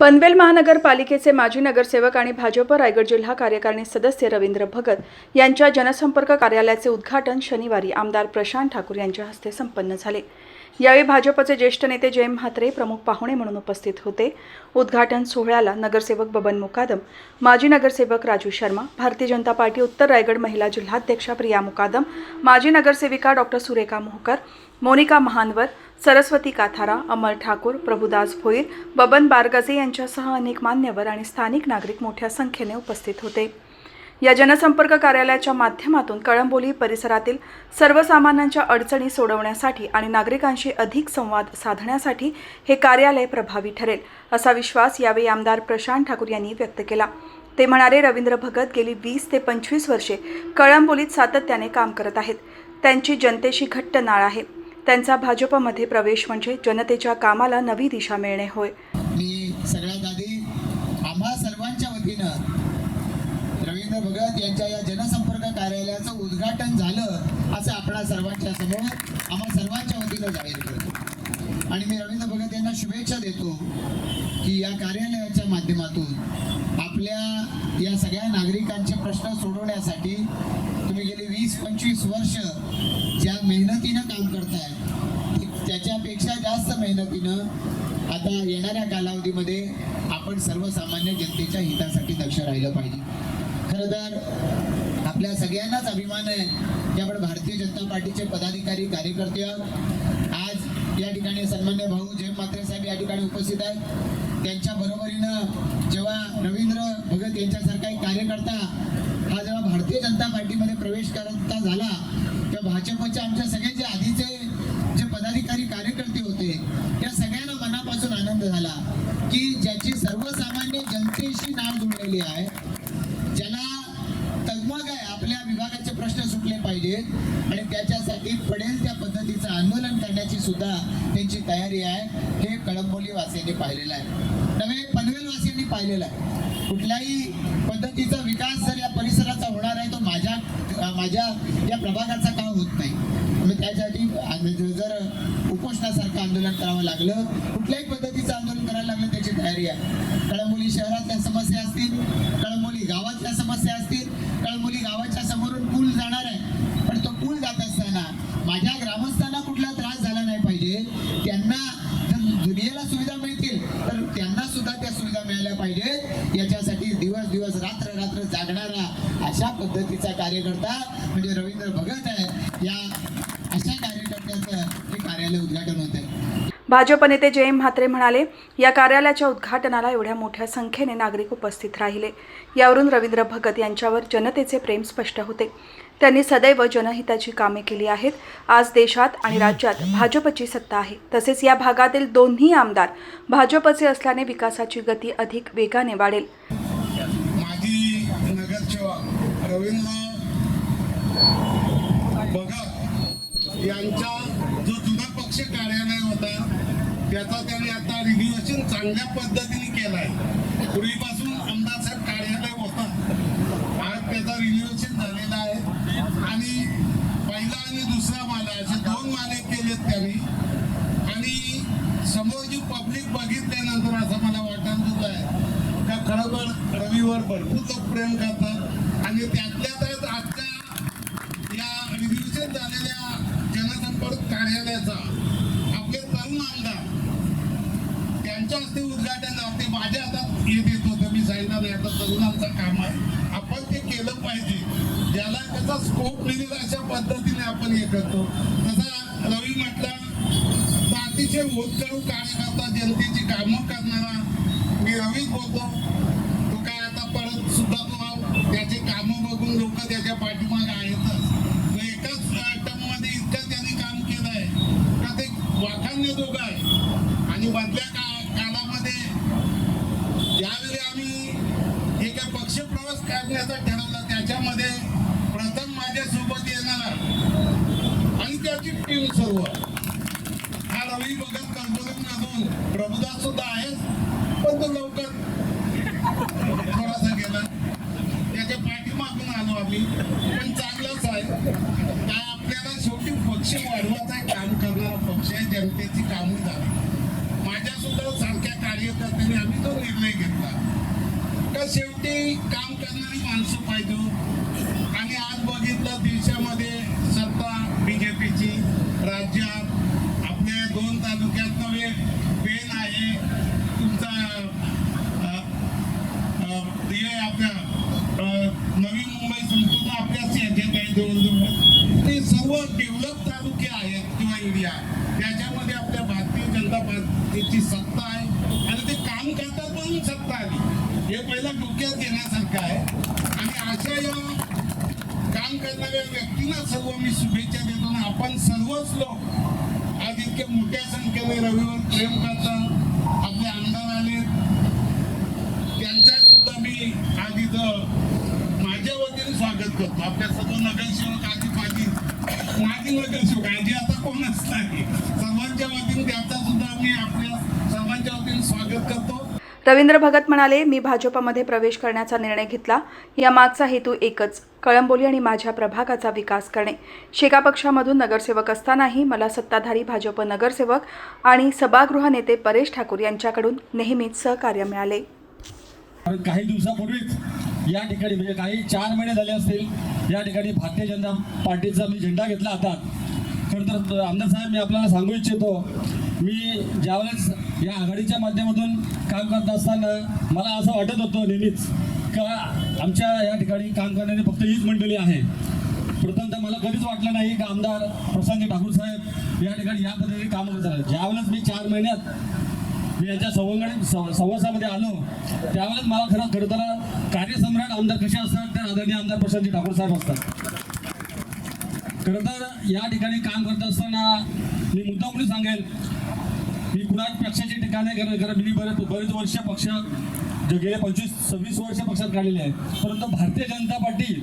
पनवेल महानगरपालिकेचे माजी नगरसेवक आणि भाजप रायगड जिल्हा कार्यकारिणी सदस्य रवींद्र भगत यांच्या जनसंपर्क कार्यालयाचे उद्घाटन शनिवारी आमदार प्रशांत ठाकूर यांच्या हस्ते संपन्न झाले. यावेळी भाजपचे ज्येष्ठ नेते जयम म्हात्रे प्रमुख पाहुणे म्हणून उपस्थित होते. उद्घाटन सोहळ्याला नगरसेवक बबन मुकादम माजी नगरसेवक राजू शर्मा भारतीय जनता पार्टी उत्तर रायगड महिला जिल्हाध्यक्षा प्रिया मुकादम माजी नगरसेविका डॉक्टर सुरेखा मोहकर मोनिका महानवर सरस्वती काथारा अमर ठाकूर प्रभुदास भोईर बबन बारगजे यांच्यासह अनेक मान्यवर आणि स्थानिक नागरिक मोठ्या संख्येने उपस्थित होते. या जनसंपर्क कार्यालयाच्या माध्यमातून कळंबोली परिसरातील सर्वसामान्यांच्या अडचणी सोडवण्यासाठी आणि नागरिकांशी अधिक संवाद साधण्यासाठी हे कार्यालय प्रभावी ठरेल असा विश्वास यावेळी आमदार प्रशांत ठाकूर यांनी व्यक्त केला. ते म्हणाले रवींद्र भगत गेली वीस ते पंचवीस वर्षे कळंबोलीत सातत्याने काम करत आहेत. त्यांची जनतेशी घट्ट नाळ आहे. त्यांचा भाजपमध्ये प्रवेश म्हणजे जनतेच्या कामाला नवी दिशा मिळणे होय. मी सगळ्यात आधी आम्हा सर्वांच्या वतीनं रवींद्र भगत यांच्या या जनसंपर्क कार्यालयाचं उद्घाटन झालं असं आपणा सर्वांच्या समोर आम्हा सर्वांच्या वतीनं जाहीर करतो. आणि मी रवींद्र भगत यांना शुभेच्छा देतो की या कार्यालयाच्या माध्यमातून आपल्या या सगळ्या नागरिकांचे प्रश्न सोडवण्यासाठी तुम्ही गेली वीस पंचवीस वर्ष ज्या मेहनती काम आहे त्याच्यापेक्षा जास्त मेहनतीनं आता येणाऱ्या कालावधीमध्ये आपण सर्वसामान्य जनतेच्या हितासाठी दक्ष राहिलं पाहिजे. खरं तर आपल्या सगळ्यांनाच अभिमान आहे की आपण भारतीय जनता पार्टीचे पदाधिकारी कार्यकर्ते आहोत. आज या ठिकाणी सन्मान्य भाऊ जय मात्रे साहेब या ठिकाणी उपस्थित आहेत. त्यांच्या बरोबरीनं जेव्हा रवींद्र भगत यांच्यासारखा एक कार्यकर्ता हा जेव्हा भारतीय जनता पार्टीमध्ये प्रवेश करता झाला तेव्हा भाजपच्या आमच्या सगळे जे आधीचे जे पदाधिकारी कार्यकर्ते होते या सगळ्यांना मनापासून आनंद झाला की ज्याची सर्वसामान्य जनतेशी नाळ जुळलेली आहे ज्याला तगमग आहे आपल्या विभागाचे प्रश्न सुटले पाहिजेत आणि त्याच्यासाठी पडेल त्या पद्धतीचं आंदोलन करण्याची सुद्धा त्यांची तयारी आहे. हे कळंबोली वासियांनी पाहिलेलं आहे. नव्हे पनवेल वासियांनी पाहिलेलं आहे. कुठल्याही पद्धतीचा विकास जर या परिसराचा होणार आहे तो माझ्या अं, माझ्या या प्रभागाचा काम होत नाही. मग त्यासाठी जर उपोषणासारखं आंदोलन करावं लागलं कुठल्याही पद्धतीचं आंदोलन करायला लागलं त्याची तयारी आहे. कळंबोली शहरातल्या समस्या असतील कळंबोली गावातल्या समस्या असतील कळंबोली गावाच्या समोरून पूल जाणार आहे. पण तो पूल जात असताना माझ्या ग्रामस्थांना कुठला त्रास झाला नाही पाहिजे. त्यांना जर दुनियेला सुविधा मिळतील तर त्यांना सुद्धा त्या सुविधा मिळाल्या पाहिजेत. याच्यासाठी दिवस दिवस रात्र रात्र जागणारा अशा पद्धतीचा कार्यकर्ता म्हणजे रवींद्र भगत आहे. या अशा कार्यकर्त्याचं हे कार्यालय उद्घाटन होत भाजप नेते जयंत म्हात्रे म्हणाले या कार्यालयाच्या उद्घाटनाला एवढ्या मोठ्या संख्येने नागरिक उपस्थित राहिले. यावरून रवींद्र भगत यांच्यावर जनतेचे प्रेम स्पष्ट होते. त्यांनी सदैव जनहिताची कामे केली आहेत. आज देशात आणि राज्यात भाजपची सत्ता आहे. तसेच या भागातील दोन्ही आमदार भाजपचे असल्याने विकासाची गती अधिक वेगाने वाढेल. रवींद्र भगत यांचा जो जुना पक्ष कार्यालय होता त्याचा त्यांनी आता रिन्युएशन चांगल्या पद्धतीने केलाय. पूर्वीपासून आमदार साहेब कार्यालय होता. आज त्याचा रिन्युएशन झालेला आहे. आणि पहिला आणि दुसरा माला असे दोन माले केलेत त्यांनी. आणि समोर जी पब्लिक बघितल्यानंतर असं मला वाटत होत आहे का खरोखर रवीवर भरपूर लोक प्रेम करतात. आणि त्यातल्या त्यात आजच्या या रिव्ह्यूशन झालेल्या जनसंपर्क कार्यालयाचा आपले तरुण आमदार त्यांच्या हस्ते उद्घाटन ते माझ्या हातात येत येत होतं. मी सांगितलं नाही आता तरुणांचं काम आहे. आपण ते केलं पाहिजे. ज्याला त्याचा स्कोप मिळेल अशा पद्धतीने आपण हे करतो. तसा रवी म्हटलं तर अतिशय होतकरू कार्यकर्ता जनतेची कामं करणारा मी रवीच बोलतो बघून त्याच्या पाठीमागे आहेतच. एकाच टर्ममध्ये इतकं त्यांनी काम केलंय. का ते वाखान्य दोघं आहे. आणि मधल्या का काळामध्ये ज्यावेळी आम्ही एका पक्ष प्रवास करण्याचा ठरवलं त्याच्यामध्ये प्रथम माझ्यासोबत येणार. आणि त्याची टीम सर्व. हा रवी भगत कंपनीमधून प्रभुदास सुद्धा आहे पण तो लवकर थोडासा गेला त्याच्या पाठीमागून आलो आम्ही. पण चांगलंच आहे. काय आपल्याला शेवटी पक्ष वाढवायचा आहे, काम करणारा पक्ष आहे जनतेची कामं झाली. माझ्या सुद्धा सारख्या कार्यकर्त्यांनी आम्ही तो निर्णय घेतला. का शेवटी काम करणारी माणसं पाहिजे आणि आज बघितलं देशामध्ये सत्ता बीजेपीची राज्यात आपल्या दोन तालुक्यात नव्हे पेन आहे तुमचा अ, अ, हे आपल्या अ, नवी मुंबई संपूर्ण आपल्याच याच्यात आहे जवळजवळ ते सर्व डेव्हलप तालुके आहेत किंवा एरिया त्याच्यामध्ये आपल्या भारतीय जनता पार्टीची सत्ता आहे. आणि ते काम करतात म्हणून सत्ता आली. हे पहिला डोक्यात घेण्यासारखं आहे. आणि अशा या काम करणाऱ्या व्यक्तींना सर्व मी शुभेच्छा देतो ना आपण सर्वच लोक आज इतक्या मोठ्या संख्येने रविवर प्रेम करतात. आपले आमदार आले त्यांचा सुद्धा मी आज इथं माझ्या वतीने स्वागत करतो. आपल्या सर्व नगरसेवक आजी आता सर्वांच्या वतीने त्यांचा सुद्धा मी आपल्या सर्वांच्या वतीने स्वागत करतो. रवींद्र भगत म्हणाले मी भाजपमध्ये प्रवेश करण्याचा निर्णय घेतला. या मागचा हेतू एकच कळंबोली आणि माझ्या प्रभागाचा विकास करणे. शेका पक्षामधून नगरसेवक असतानाही मला सत्ताधारी भाजप नगरसेवक आणि सभागृह नेते परेश ठाकूर यांच्याकडून नेहमीच सहकार्य मिळाले. काही दिवसापूर्वीच या ठिकाणी म्हणजे काही चार महिने झाले असतील. या ठिकाणी भारतीय जनता पार्टीचा मी झेंडा घेतला हातात खरं तर आमदार साहेब मी आपल्याला सांगू इच्छितो मी ज्यावेळेस या आघाडीच्या माध्यमातून काम करत असताना मला असं वाटत होतं नेहमीच का आमच्या या ठिकाणी काम करणारी फक्त हीच मंडळी आहे. प्रथमतः मला कधीच वाटलं नाही का आमदार प्रशांत ठाकूर साहेब या ठिकाणी या पद्धतीने काम करतात. ज्यावेळेस मी चार महिन्यात मी यांच्या संवंगड सं- सहवासामध्ये आलो. त्यावेळेस मला खरं खरं तर कार्यसम्राट आमदार कसे असतात तर आदरणीय आमदार प्रशांतजी ठाकूर साहेब असतात. खरं तर या ठिकाणी काम करत असताना मी मुद्दामून सांगेल मी कुणाच पक्षाची ठिकाणे कारण कारण मी बरेच बरेच वर्ष पक्ष जे गेले पंचवीस सव्वीस वर्ष पक्षात काढलेले आहे परंतु भारतीय जनता पार्टी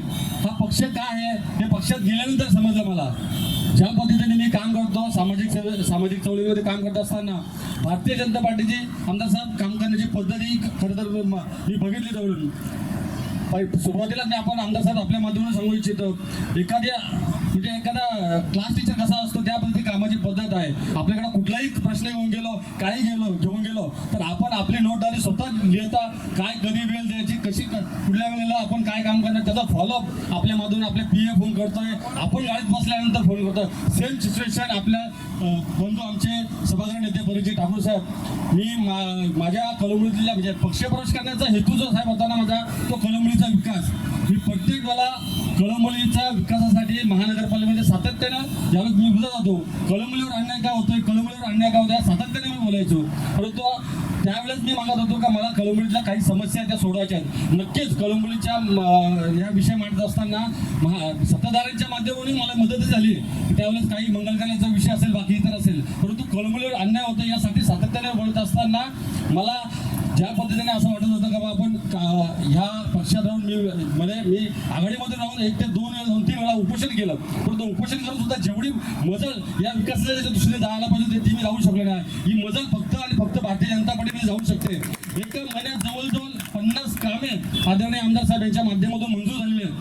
हा पक्ष काय आहे हे पक्षात गेल्यानंतर समजलं मला. ज्या पद्धतीने मी काम करतो सामाजिक सामाजिक चळवळीमध्ये काम करत असताना भारतीय जनता पार्टीची आमदार साहेब काम करण्याची पद्धत ही खरं तर मी बघितली जवळून सुरुवातीला मी आपण आमदार साहेब आपल्या माध्यमातून सांगू इच्छितो एखाद्या म्हणजे एखादा क्लास टीचर कसा असतो त्या पद्धती कामाची पद्धत आहे. आपल्याकडे कुठलाही प्रश्न घेऊन गेलो काही गेलो घेऊन गेलो तर आपण आपली नोटदारी स्वतः लिहिता काय कधी वेळ द्यायची कुठल्या वेळेला आपण काय काम करणार त्याचा फॉलोअप आपल्या आपले पी ए फोन करतोय. आपण गाडीत बसल्यानंतर फोन करतोय. सेम सिच्युएशन आपल्या बंधू आमचे सभागृह नेते परिचय ठाकूर साहेब. मी मा- माझ्या कलमुलीतल्या म्हणजे पक्षप्रवेश करण्याचा हेतू जो साहेब होता ना माझा तो कळंबोलीचा विकास. मी प्रत्येक मला कळंबोलीच्या विकासासाठी महानगरपालिकेमध्ये सातत्यानं ज्यावेळेस मी बोलत जातो कळंबोलीवर अन्याय काय होतोय कळंबोलीवर अन्याय का होतोय सातत्याने मी बोलायचो. परंतु त्यावेळेस मी मागत होतो का मला कळंबोलीतल्या काही समस्या त्या सोडवायच्या आहेत. नक्कीच कळंबोलीच्या या विषय मांडत असताना महा सत्ताधाऱ्यांच्या माध्यमातून मला मदत झाली. त्यावेळेस काही मंगलकार्याचा विषय असेल बाकी इतर असेल. परंतु कळंबोलीवर अन्याय होतो यासाठी सातत्याने बोलत असताना मला ज्या पद्धतीने असं वाटत होतं का बा आपण का- ह्या पक्षात राहून मी म्हणजे मी आघाडीमध्ये राहून एक ते दोन वेळा दोन तीन वेळा उपोषण केलं. परंतु उपोषण करून सुद्धा जेवढी मजल या विकासाच्या दृष्टीने जायला पाहिजे ती मी राहू शकलो नाही. ही मजल फक्त आणि फक्त भारतीय जनता पार्टीने जाऊ शकते. एका महिन्यात जवळजवळ पन्नास कामे आदरणीय आमदार साहेब यांच्या माध्यमातून मंजूर झालेली आहेत.